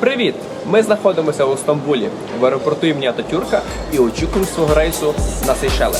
Привіт! Ми знаходимося у Стамбулі в аеропорту імені Ататюрка і очікуємо свого рейсу на Сейшели.